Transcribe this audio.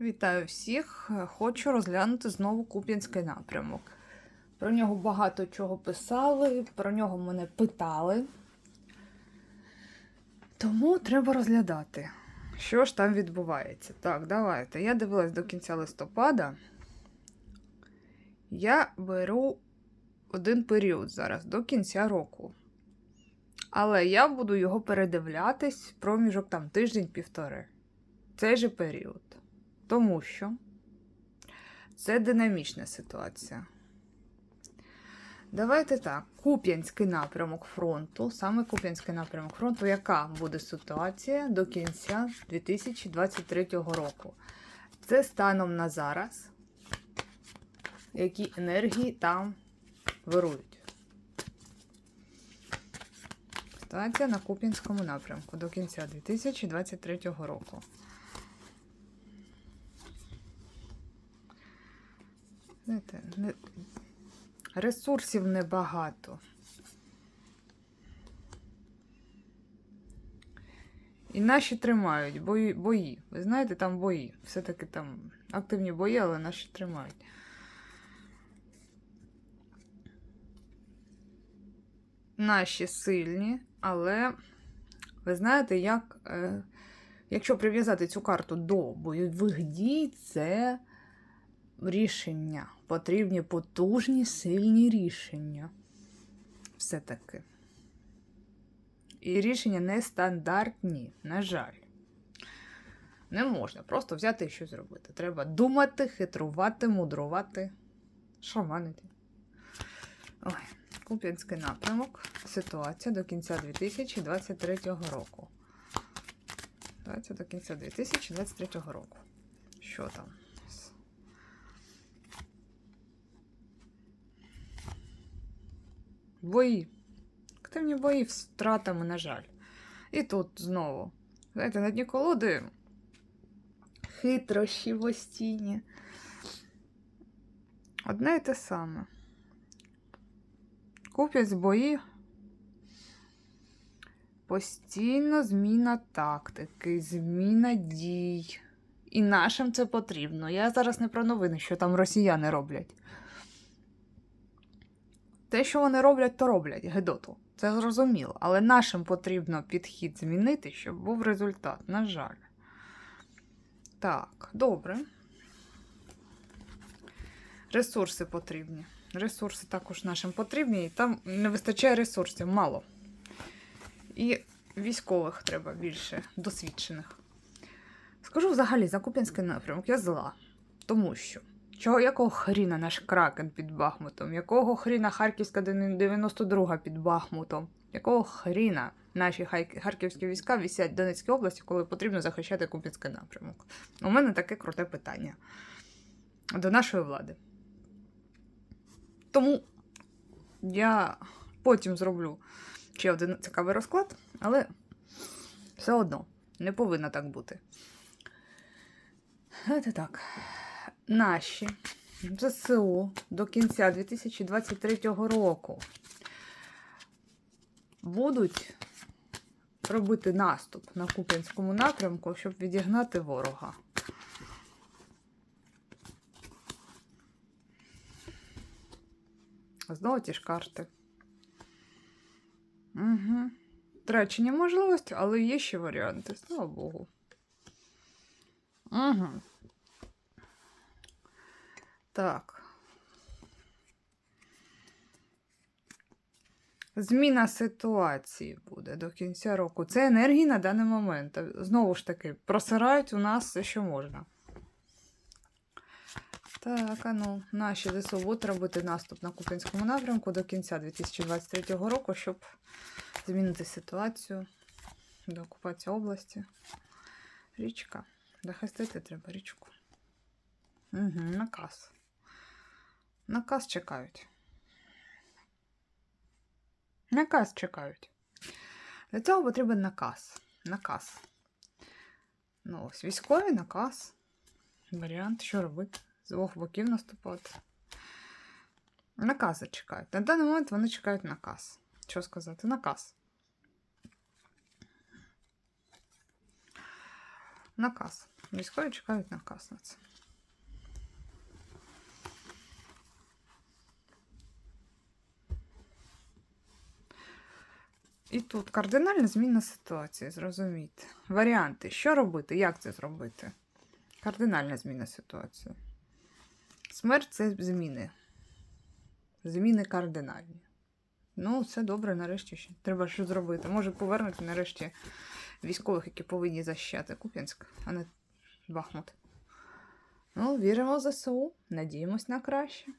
Вітаю всіх! Хочу розглянути знову Куп'янський напрямок. Про нього багато чого писали, про нього мене питали. Тому треба розглядати, що ж там відбувається. Так, давайте. Я дивилась до кінця листопада. Я беру один період зараз, до кінця року. Але я буду його передивлятись проміжок там тиждень-півтори. Цей же період. Тому що це динамічна ситуація. Давайте так. Куп'янський напрямок фронту, саме Куп'янський напрямок фронту, яка буде ситуація до кінця 2023 року? Це станом на зараз, які енергії там вирують. Ситуація на Куп'янському напрямку до кінця 2023 року. Знаєте, не... ресурсів небагато. І наші тримають бої, бої. Ви знаєте, там бої. Все-таки там активні бої, але наші тримають. Наші сильні, але ви знаєте, як, е, якщо прив'язати цю карту до бойових дій, це рішення. Потрібні потужні, сильні рішення. Все-таки. І рішення нестандартні, на жаль. Не можна просто взяти і щось зробити. Треба думати, хитрувати, мудрувати, шаманити. Ой, Куп'янський напрямок. Ситуація до кінця 2023 року. Ситуація до кінця 2023 року. Що там? Бої. Активні бої втратами, на жаль. І тут знову. Знаєте, на дні колоди хитрощі в остіні. Одне й те саме. Купять бої. Постійно зміна тактики, зміна дій. І нашим це потрібно. Я зараз не про новини, що там росіяни роблять. Те, що вони роблять, то роблять Гедоту. Це зрозуміло. Але нашим потрібно підхід змінити, щоб був результат. На жаль. Так, добре. Ресурси потрібні. Ресурси також нашим потрібні, і там не вистачає ресурсів, мало. І військових треба більше, досвідчених. Скажу взагалі, за Куп'янський напрямок я зла. Тому що. Чого якого хріна наш кракен під Бахмутом? Якого хріна Харківська 92 під Бахмутом? Якого хріна наші харківські війська вісять в Донецькій області, коли потрібно захищати Куп'янський напрямок? У мене таке круте питання до нашої влади. Тому я потім зроблю ще один цікавий розклад, але все одно не повинно так бути. Це так наші ЗСУ до кінця 2023 року будуть робити наступ на Куп'янському напрямку, щоб відігнати ворога. Знову ті ж карти. Угу. Трачення можливості, але є ще варіанти, слава Богу. Угу. Так. Зміна ситуації буде до кінця року. Це енергії на даний момент. Знову ж таки, просирають у нас все, що можна. Так, а ну, наші ЗСУ будуть робити наступ на Куп'янському напрямку до кінця 2023 року, щоб змінити ситуацію до окупації області. Річка. Захистити треба річку. Угу, наказ. Наказ чекають. Наказ чекають. Для цього потрібен наказ. Наказ. Ну, ось військовий наказ. Варіант, що робити? З двох боків наступати. Накази чекають. На даний момент вони чекають наказ. Що сказати? Наказ. Наказ. Військові чекають наказ на це. І тут кардинальна зміна ситуації, зрозумійте. Варіанти, що робити, як це зробити? Кардинальна зміна ситуації. Смерть це зміни. Зміни кардинальні. Ну, все добре, нарешті ще. Треба що зробити. Може повернути нарешті військових, які повинні захищати Куп'янськ, а не Бахмут. Ну, віримо в ЗСУ, надіємось на краще.